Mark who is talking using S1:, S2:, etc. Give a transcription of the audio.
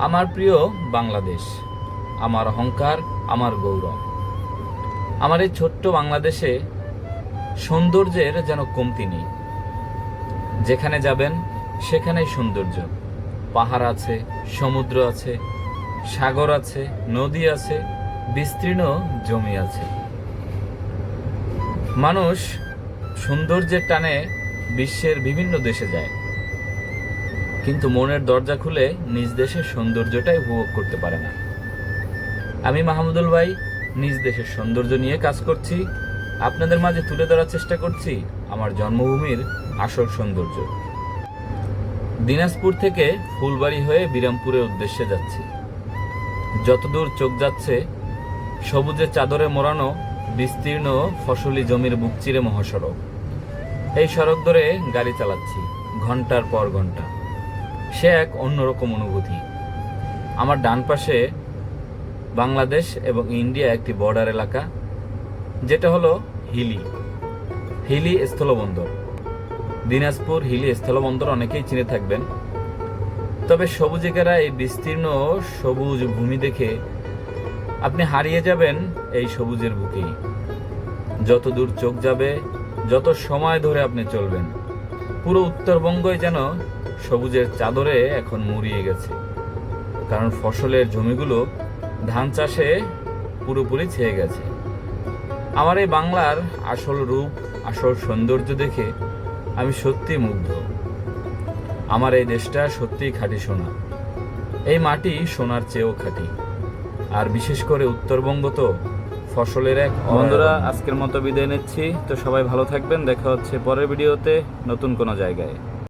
S1: আমার প্রিয় বাংলাদেশ, আমার অহংকার, আমার গৌরব। আমার এই ছোট্ট বাংলাদেশে সৌন্দর্যের যেন কমতি নেই। যেখানে যাবেন, সেখানেই সৌন্দর্য। পাহাড় আছে, সমুদ্র আছে, সাগর আছে, নদী আছে, বিস্তীর্ণ জমি আছে। মানুষ সৌন্দর্যের টানে বিশ্বের বিভিন্ন দেশে যায়। কিন্তু মনের দরজা খুলে নিজ দেশের সৌন্দর্যটাই উপভোগ করতে পারে না। আমি মাহমুদুল ভাই, নিজ দেশের সৌন্দর্য নিয়ে কাজ করছি। আপনাদের মাঝে তুলে ধরার চেষ্টা করছি আমার জন্মভূমির আসল সৌন্দর্য। দিনাজপুর থেকে ফুলবাড়ি হয়ে বিরামপুরের উদ্দেশ্যে যাচ্ছি। যতদূর চোখ যাচ্ছে সবুজের চাদরে মোড়ানো, বিস্তীর্ণ ফসলি জমির বুকচিরে মহাসড়ক। এই সড়ক ধরে গাড়ি চালাচ্ছি, ঘণ্টার পর ঘণ্টা। সে এক অন্যরকম অনুভূতি। আমার ডান পাশে বাংলাদেশ এবং ইন্ডিয়া একটি বর্ডার এলাকা, যেটা হলো হিলি। হিলি স্থলবন্দর। দিনাজপুর হিলি স্থলবন্দর অনেকেই চিনে থাকবেন। তবে সবুজিকেরা এই বিস্তীর্ণ সবুজ ভূমি দেখে আপনি হারিয়ে যাবেন এই সবুজের বুকেই যত দূর চোখ যাবে, যত সময় ধরে আপনি চলবেন, পুরো উত্তরবঙ্গই যেন সবুজের চাদরে এখন মুড়িয়ে গেছে। কারণ ফসলের জমিগুলো ধান চাষে পুরোপুরি ছেয়ে গেছে। আমার এই বাংলার আসল রূপ, আসল সৌন্দর্য দেখে আমি সত্যি মুগ্ধ। আমার এই দেশটা সত্যিই খাঁটি সোনা। এই মাটি সোনার চেয়েও খাঁটি। আর বিশেষ করে উত্তরবঙ্গ তো ফসলের এক বন্ধুরা, আজকের মতো বিদায় নিচ্ছি। তো সবাই ভালো থাকবেন। দেখা হচ্ছে পরের ভিডিওতে নতুন কোনো জায়গায়।